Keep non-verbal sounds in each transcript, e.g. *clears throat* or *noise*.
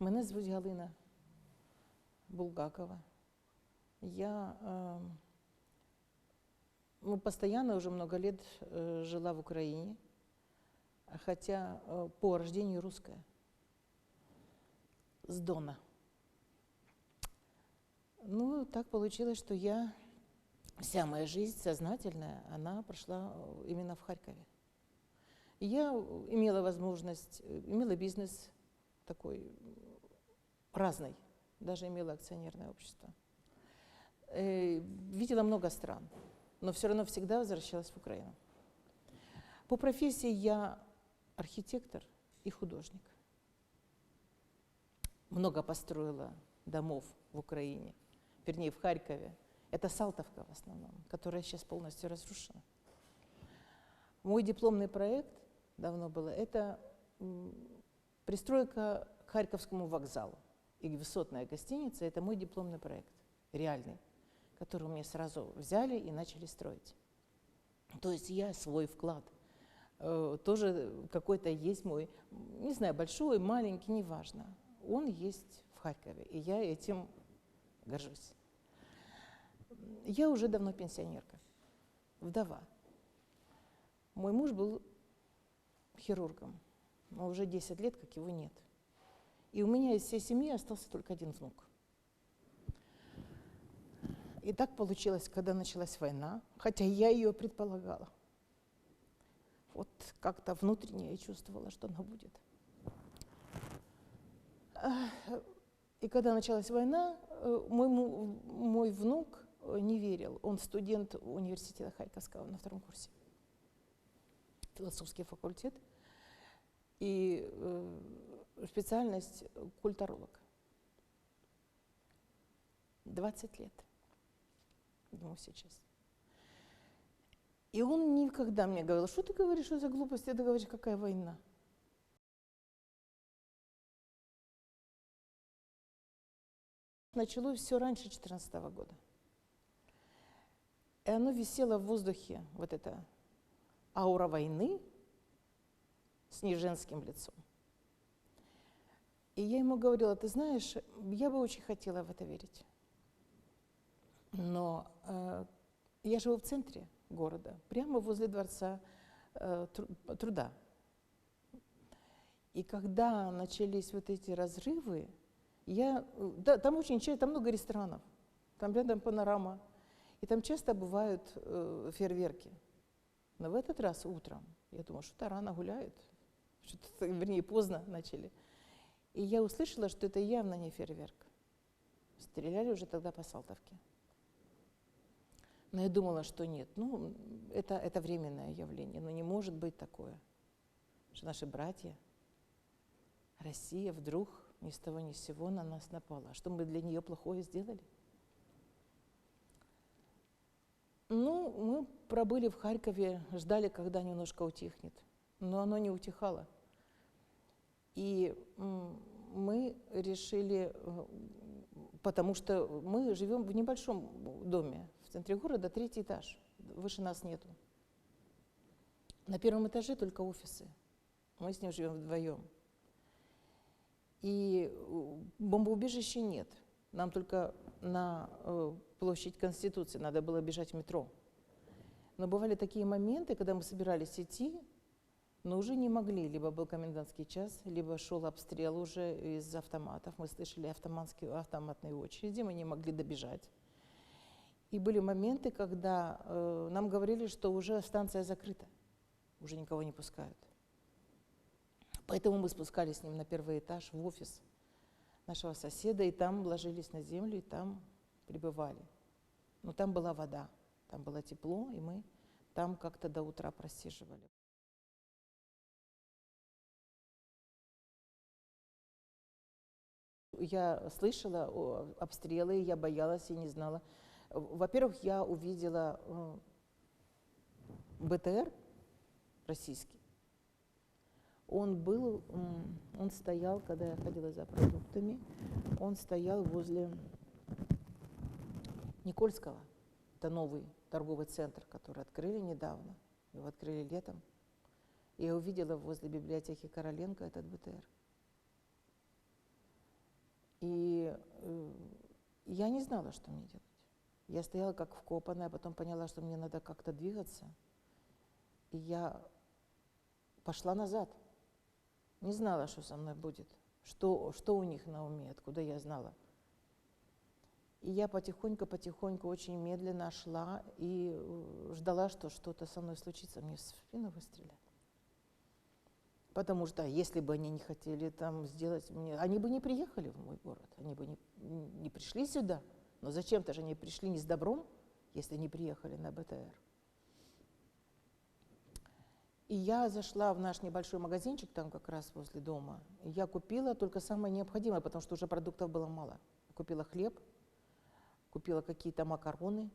Мене звуть Галина Булгакова. Я э, постоянно уже много лет э, жила в Украине, хотя э, по рождению русская. С Дона. Ну, так получилось, что я, вся моя жизнь сознательная, она прошла э, именно в Харькове. Я имела возможность, э, имела бизнес такой м, разный, даже имела акционерное общество. Э, Видела много стран, но все равно всегда возвращалась в Украину. По профессии я архитектор и художник. Много построила домов в Украине, вернее, в Харькове. Это Салтовка в основном, которая сейчас полностью разрушена. Мой дипломный проект давно было, это пристройка к Харьковскому вокзалу. И высотная гостиница – это мой дипломный проект, реальный, который мне сразу взяли и начали строить. То есть я свой вклад э, тоже какой-то есть мой, не знаю, большой, маленький, неважно. Он есть в Харькове, и я этим горжусь. Я уже давно пенсионерка, вдова. Мой муж был хирургом, но уже 10 лет, как его нет. И у меня из всей семьи остался только один внук. И так получилось, когда началась война, хотя я ее предполагала. Вот как-то внутренне я чувствовала, что она будет. И когда началась война, э, мой, мой внук э, не верил. Он студент университета Харьковского на втором курсе. Философский факультет. И э, специальность культуролог. 20 лет ему сейчас. И он никогда мне говорил, что ты говоришь, что за глупости, ты говоришь, какая война. Началось все раньше 2014 года. И оно висело в воздухе, вот эта аура войны с неженским лицом. И я ему говорила, ты знаешь, я бы очень хотела в это верить. Но э, я живу в центре города, прямо возле дворца э, тру- труда. И когда начались вот эти разрывы, я, э, да, там очень часто, там много ресторанов, там рядом панорама, и там часто бывают э, фейерверки. Но в этот раз утром, я думала, что-то рано гуляют, что-то, вернее, поздно начали. И я услышала, что это явно не фейерверк. Стреляли уже тогда по Салтовке. Но я думала, что нет, ну, это, это временное явление, но не может быть такое, что наши братья, Россия вдруг ни с того ни с сего на нас напала. Что мы для нее плохое сделали? Ну, мы пробыли в Харькове, ждали, когда немножко утихнет. Но оно не утихало. И мы решили, э, потому что мы живем в небольшом доме в центре города, третий этаж, выше нас нету. На первом этаже только офисы. Мы с ним живем вдвоем. И э, бомбоубежища нет. Нам только на э, площадь Конституции надо было бежать в метро. Но бывали такие моменты, когда мы собирались идти, но уже не могли. Либо был комендантский час, либо шел обстрел уже из автоматов. Мы слышали автоматные очереди, мы не могли добежать. И были моменты, когда э, нам говорили, что уже станция закрыта, уже никого не пускают. Поэтому мы спускались с ним на первый этаж в офис нашего соседа, и там ложились на землю, и там пребывали. Но там была вода, там было тепло, и мы там как-то до утра просиживали. Я слышала обстрелы, я боялась и не знала. Во-первых, я увидела э, БТР российский. Он был, он стоял, когда я ходила за продуктами, он стоял возле Никольского. Это новый торговый центр, который открыли недавно. Его открыли летом. Я увидела возле библиотеки Короленко этот БТР. И э, я не знала, что мне делать. Я стояла как вкопанная, а потом поняла, что мне надо как-то двигаться. И я пошла назад. Не знала, что со мной будет, что, что у них на уме, откуда я знала. И я потихоньку-потихоньку очень медленно шла и э, ждала, что что-то со мной случится. Мне в спину выстрелят. Потому что если бы они не хотели там сделать мне, они бы не приехали в мой город, они бы не, не пришли сюда. Но зачем-то же они пришли не с добром, если не приехали на БТР. И я зашла в наш небольшой магазинчик там как раз возле дома. Я купила только самое необходимое, потому что уже продуктов было мало. Купила хлеб, купила какие-то макароны,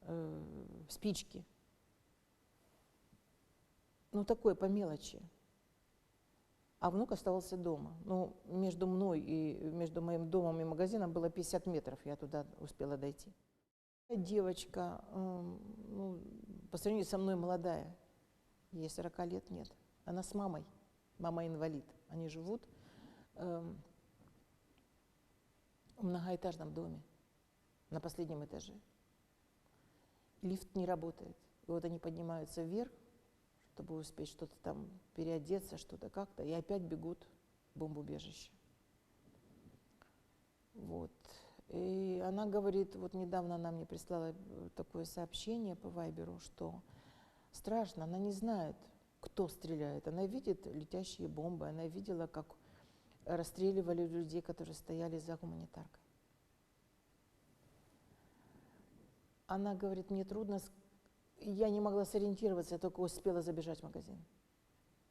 э, спички. Ну, такое по мелочи а внук оставался дома. Ну, между мной и между моим домом и магазином было 50 метров, я туда успела дойти. Девочка, ну, по сравнению со мной молодая, ей 40 лет нет. Она с мамой, мама инвалид. Они живут э, в многоэтажном доме на последнем этаже. Лифт не работает. И вот они поднимаются вверх, чтобы успеть что-то там переодеться, что-то как-то, и опять бегут в бомбоубежище. Вот. И она говорит, вот недавно она мне прислала такое сообщение по Вайберу, что страшно, она не знает, кто стреляет. Она видит летящие бомбы, она видела, как расстреливали людей, которые стояли за гуманитаркой. Она говорит, мне трудно я не могла сориентироваться, я только успела забежать в магазин.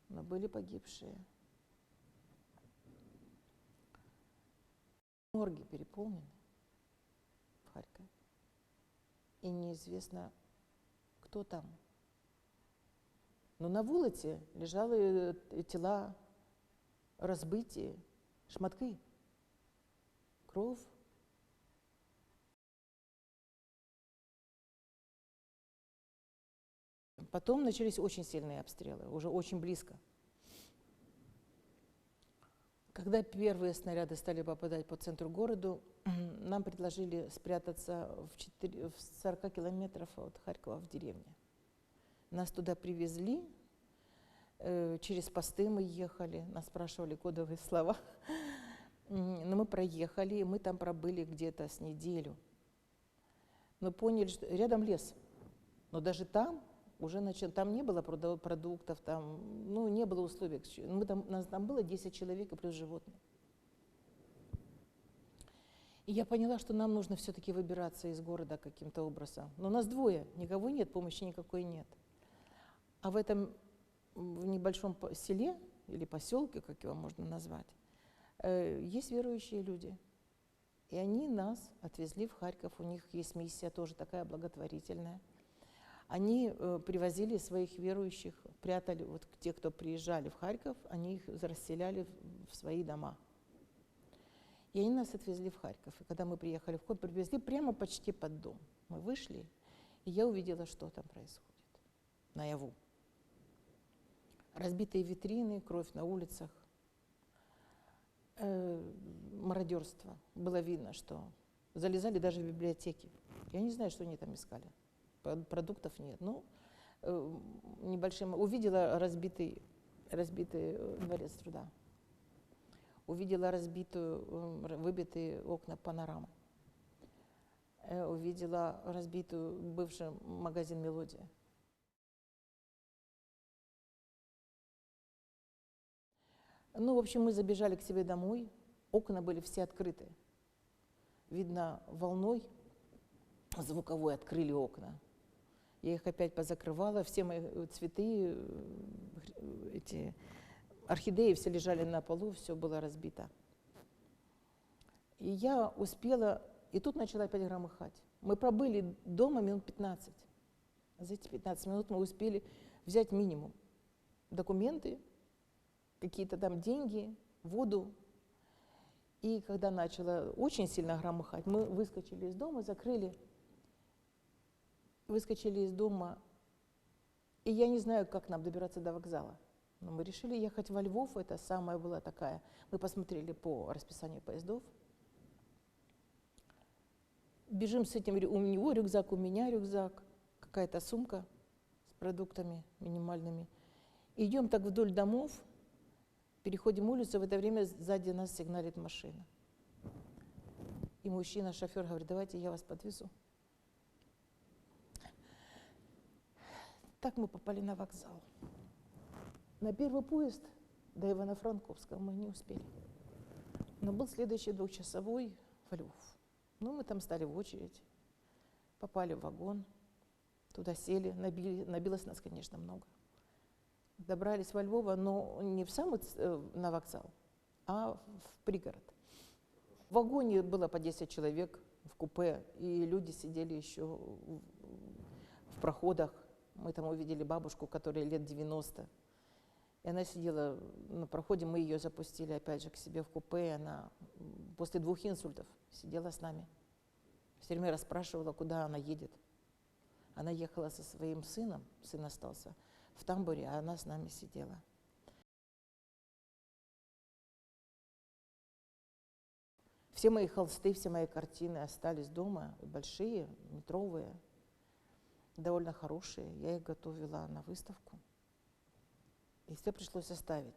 Но были погибшие. Морги переполнены в Харькове. И неизвестно, кто там. Но на вулиці лежали тела розбиті, шматки, кров. Потом начались очень сильные обстрелы, уже очень близко. Когда первые снаряды стали попадать по центру города, *clears throat* нам предложили спрятаться в, 4, в 40 километров от Харькова в деревне. Нас туда привезли, э, через посты мы ехали, нас спрашивали кодовые *laughs* слова. Но мы проехали, мы там пробыли где-то с неделю. Мы поняли, что рядом лес. Но даже там уже начал, там не было продуктов, там, ну, не было условий. Мы там, нас там было 10 человек и плюс животные. И я поняла, что нам нужно все-таки выбираться из города каким-то образом. Но нас двое, никого нет, помощи никакой нет. А в этом в небольшом селе или поселке, как его можно назвать, э, есть верующие люди. И они нас отвезли в Харьков, у них есть миссия тоже такая благотворительная – они э, привозили своих верующих, прятали, вот те, кто приезжали в Харьков, они их расселяли в, свои дома. И они нас отвезли в Харьков. И когда мы приехали в Харьков, привезли прямо почти под дом. Мы вышли, и я увидела, что там происходит наяву. Разбитые витрины, кровь на улицах, э, мародерство. Было видно, что залезали даже в библиотеки. Я не знаю, что они там искали продуктов нет. Ну, э, небольшим, увидела разбитый, разбитый э, дворец труда, увидела разбитую, э, выбитые окна панорамы, увидела разбитую бывший магазин «Мелодия». Ну, в общем, мы забежали к себе домой, окна были все открыты. Видно, волной звуковой открыли окна. Я их опять позакрывала, все мои э, цветы, э, эти орхидеи все лежали на полу, все было разбито. И я успела, и тут начала опять громыхать. Мы пробыли дома минут 15. За эти 15 минут мы успели взять минимум. Документы, какие-то там деньги, воду. И когда начало очень сильно громыхать, мы выскочили из дома, закрыли выскочили из дома, и я не знаю, как нам добираться до вокзала. Но мы решили ехать во Львов, это самая была такая. Мы посмотрели по расписанию поездов. Бежим с этим, у него рюкзак, у меня рюкзак, какая-то сумка с продуктами минимальными. Идем так вдоль домов, переходим улицу, в это время сзади нас сигналит машина. И мужчина, шофер говорит, давайте я вас подвезу. Так мы попали на вокзал. На первый поезд до Ивано-Франковского мы не успели. Но был следующий двухчасовой в Львов. Ну, мы там стали в очередь, попали в вагон, туда сели, набили, набилось нас, конечно, много. Добрались во Львова, но не в самый э, на вокзал, а в пригород. В вагоне было по 10 человек в купе, и люди сидели еще в проходах. Мы там увидели бабушку, которой лет 90, и она сидела на проходе, мы ее запустили опять же к себе в купе, и она после двух инсультов сидела с нами. Все время расспрашивала, куда она едет. Она ехала со своим сыном, сын остался в тамбуре, а она с нами сидела. Все мои холсты, все мои картины остались дома, большие, метровые, довольно хорошие. Я их готовила на выставку. И все пришлось оставить.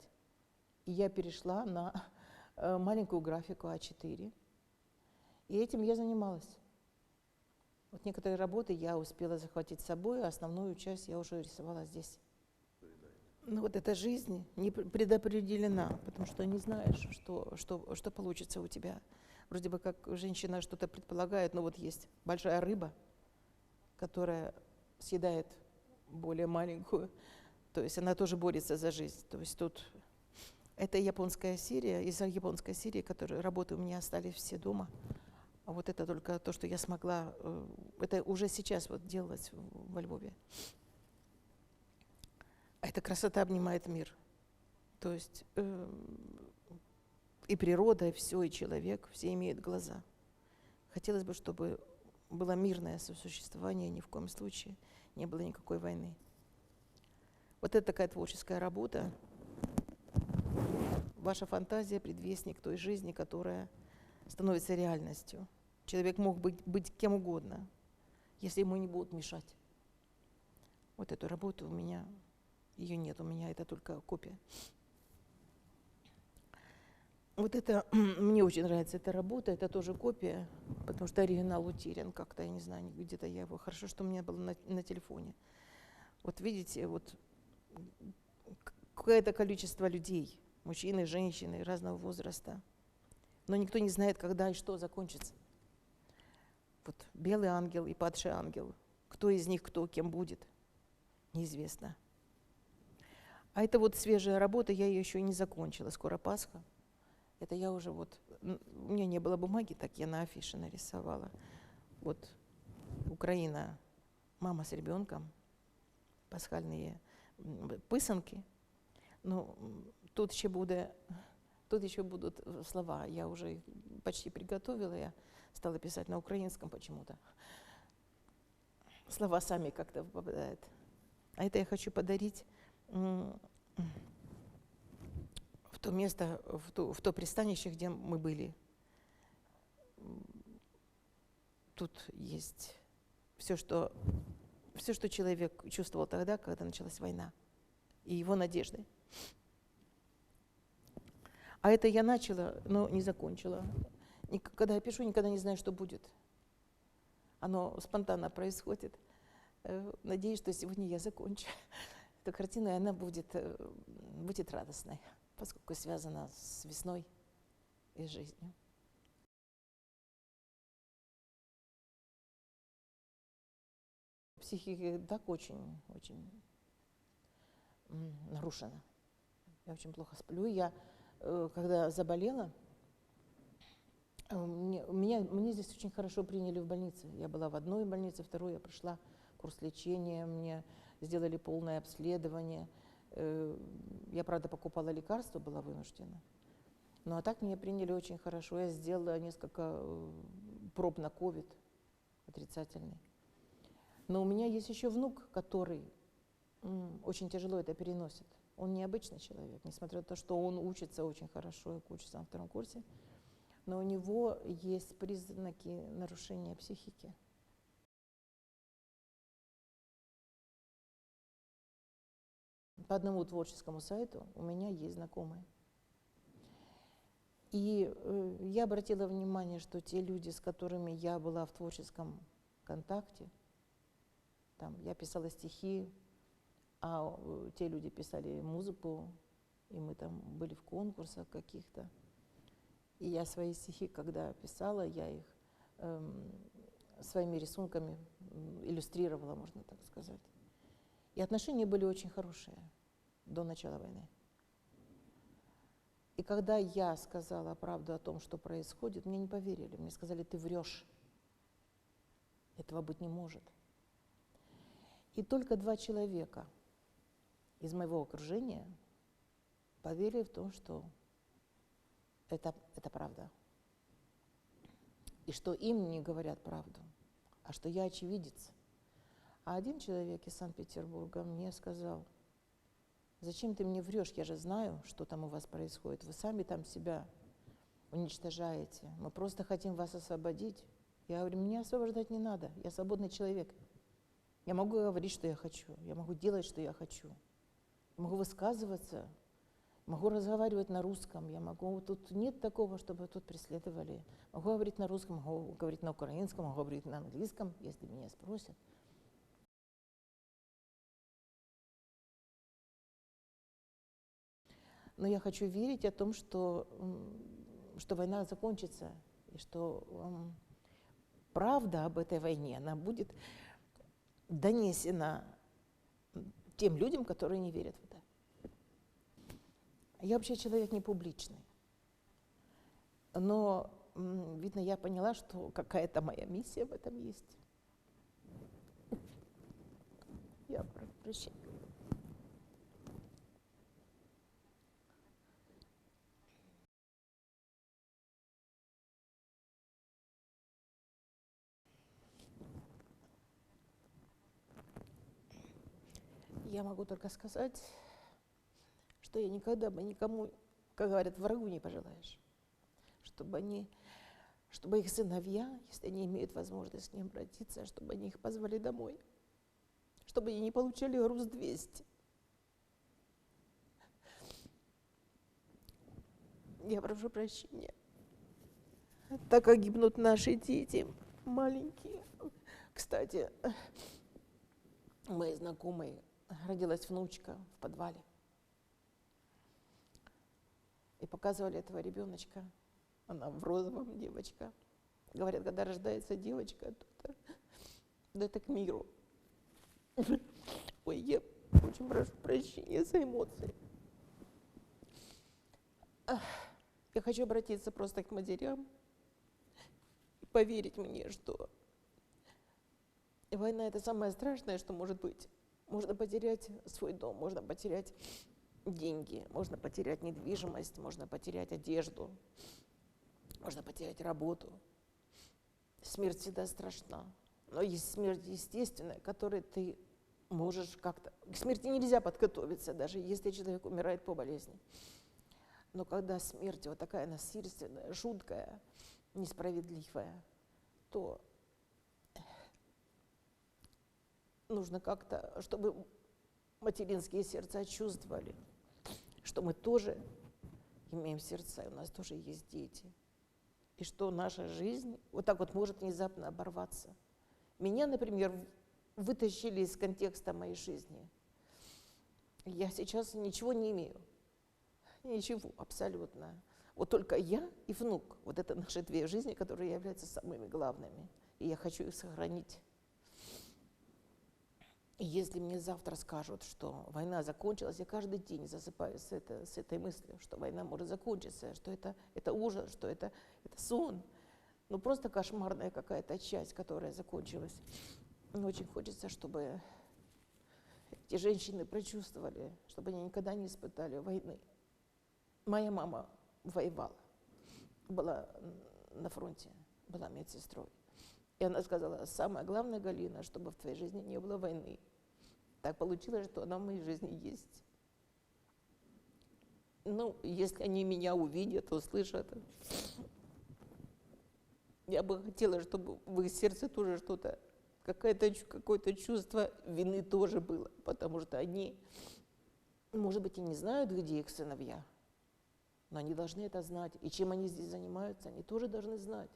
И я перешла на *laughs* э, маленькую графику А4. И этим я занималась. Вот некоторые работы я успела захватить с собой, а основную часть я уже рисовала здесь. Ну вот эта жизнь не предопределена, потому что не знаешь, что, что, что получится у тебя. Вроде бы как женщина что-то предполагает, но вот есть большая рыба, которая съедает более маленькую, то есть она тоже борется за жизнь. То есть тут это японская серия, из-за японской серии, которые работы у меня остались все дома. А вот это только то, что я смогла, э, это уже сейчас вот делалось во Львове. А эта красота обнимает мир. То есть э, и природа, и все, и человек, все имеют глаза. Хотелось бы, чтобы было мирное сосуществование, ни в коем случае не было никакой войны. Вот это такая творческая работа. Ваша фантазия – предвестник той жизни, которая становится реальностью. Человек мог быть, быть кем угодно, если ему не будут мешать. Вот эту работу у меня, ее нет, у меня это только копия. Вот это, *clears throat* мне очень нравится эта работа, это тоже копия, потому что оригинал утерян как-то, я не знаю, где-то я его, хорошо, что у меня был на, на телефоне. Вот видите, вот какое-то количество людей, мужчины, женщины разного возраста. Но никто не знает, когда и что закончится. Вот белый ангел и падший ангел. Кто из них кто, кем будет, неизвестно. А это вот свежая работа, я ее еще не закончила. Скоро Пасха. Это я уже вот, у меня не было бумаги, так я на афише нарисовала. Вот Украина, мама с ребенком, пасхальные писанки. Ну, тут еще буде, тут еще будут слова. Я уже почти приготовила, я стала писать на украинском почему-то. Слова сами как-то попадают. А это я хочу подарить то место, в то, в то пристанище, где мы были. Тут есть все, что все, что человек чувствовал тогда, когда началась война, и его надежды. А это я начала, но не закончила. Когда я пишу, никогда не знаю, что будет. Оно спонтанно происходит. Э, надеюсь, что сегодня я закончу *laughs* эту картину, и она будет, э, будет радостной, поскольку связана с весной и жизнью. психика так очень, очень нарушена. Я очень плохо сплю. Я, э, когда заболела, э, меня, мне здесь очень хорошо приняли в больнице. Я была в одной больнице, второй я прошла курс лечения, мне сделали полное обследование. Э, я, правда, покупала лекарства, была вынуждена. Ну а так меня приняли очень хорошо. Я сделала несколько проб на COVID отрицательный. Но у меня есть еще внук, который очень тяжело это переносит. Он необычный человек, несмотря на то, что он учится очень хорошо учится на втором курсе, но у него есть признаки нарушения психики. По одному творческому сайту у меня есть знакомые. И э, я обратила внимание, что те люди, с которыми я была в творческом контакте, там я писала стихи, а э, те люди писали музыку, и мы там были в конкурсах каких-то. И я свои стихи, когда писала, я их эм, своими рисунками иллюстрировала, можно так сказать. И отношения были очень хорошие до начала войны. И когда я сказала правду о том, что происходит, мне не поверили. Мне сказали, ты врешь. Этого быть не может. И только два человека из моего окружения поверили в то, что это, это правда. И что им не говорят правду, а что я очевидец. А один человек из Санкт-Петербурга мне сказал, Зачем ты мне врешь? Я же знаю, что там у вас происходит. Вы сами там себя уничтожаете. Мы просто хотим вас освободить. Я говорю, меня освобождать не надо. Я свободный человек. Я могу говорить, что я хочу. Я могу делать, что я хочу. Я могу высказываться. Могу разговаривать на русском. Я могу... Тут нет такого, чтобы тут преследовали. Могу говорить на русском, могу говорить на украинском, могу говорить на английском, если меня спросят. Но я хочу верить о том, что, что война закончится, и что правда об этой войне, она будет донесена тем людям, которые не верят в это. Я вообще человек не публичный. Но, видно, я поняла, что какая-то моя миссия в этом есть. Я прощаю. Я могу только сказать, что я никогда бы никому, как говорят, врагу не пожелаешь, чтобы они, чтобы их сыновья, если они имеют возможность к ним обратиться, чтобы они их позвали домой, чтобы они не получали груз 200. Я прошу прощения, так как гибнут наши дети маленькие. Кстати, мои знакомые родилась внучка в подвале. И показывали этого ребеночка. Она в розовом девочка. Говорят, когда рождается девочка, то это, то это к миру. Ой, я очень прошу прощения за эмоции. Я хочу обратиться просто к матерям и поверить мне, что война – это самое страшное, что может быть. Можно потерять свой дом, можно потерять деньги, можно потерять недвижимость, можно потерять одежду, можно потерять работу. Смерть всегда страшна. Но есть смерть естественная, которой ты можешь как-то... К смерти нельзя подготовиться, даже если человек умирает по болезни. Но когда смерть вот такая насильственная, жуткая, несправедливая, то нужно как-то, чтобы материнские сердца чувствовали, что мы тоже имеем сердца, и у нас тоже есть дети. И что наша жизнь вот так вот может внезапно оборваться. Меня, например, вытащили из контекста моей жизни. Я сейчас ничего не имею. Ничего, абсолютно. Вот только я и внук. Вот это наши две жизни, которые являются самыми главными. И я хочу их сохранить. Если мне завтра скажут, что война закончилась, я каждый день засыпаю с, это, с этой мыслью, что война может закончиться, что это, это ужас, что это, это сон. Ну, просто кошмарная какая-то часть, которая закончилась. Но очень хочется, чтобы эти женщины прочувствовали, чтобы они никогда не испытали войны. Моя мама воевала, была на фронте, была медсестрой. И она сказала, самое главное, Галина, чтобы в твоей жизни не было войны. Так получилось, что она в моей жизни есть. Ну, если они меня увидят, услышат, я бы хотела, чтобы в их сердце тоже что-то, какое-то, чу- какое-то чувство вины тоже было, потому что они, может быть, и не знают, где их сыновья, но они должны это знать. И чем они здесь занимаются, они тоже должны знать.